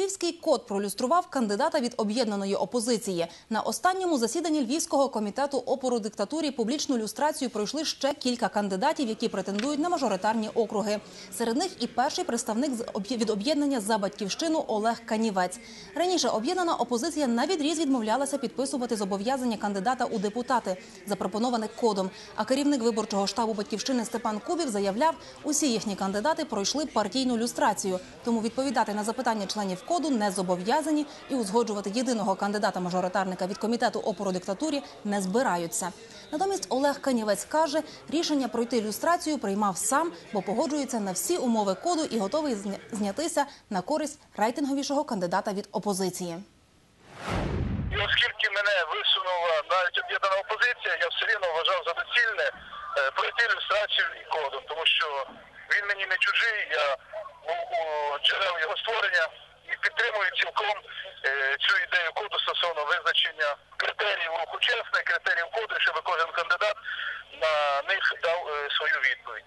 Львівський код проілюстрував кандидата від об'єднаної опозиції. На останньому засіданні Львівського комітету опору диктатурі публічну люстрацію пройшли ще кілька кандидатів, які претендують на мажоритарні округи. Серед них і перший представник від об'єднання за батьківщину Олег Канівець. Раніше об'єднана опозиція на відріз відмовлялася підписувати зобов'язання кандидата у депутати, запропоноване кодом. А керівник виборчого штабу батьківщини Степан Кубів заявляв, усі їхні кандидати пройшли партійну люстрацію. Тому відповідати на запитання членів коду не зобов'язані і узгоджувати єдиного кандидата-мажоритарника від комітету опору диктатурі не збираються. Натомість Олег Канівець каже, рішення пройти люстрацію приймав сам, бо погоджується на всі умови коду і готовий знятися на користь рейтинговішого кандидата від опозиції. І оскільки мене висунула навіть об'єднана опозиція, я все рівно вважав за доцільне е, пройти ілюстрацію і кодом, тому що він мені не чужий, я був у джерел його створення і цілком е, цю ідею коду стосовно визначення критеріїв руху чесних, критеріїв коду, щоб кожен кандидат на них дав е, свою відповідь.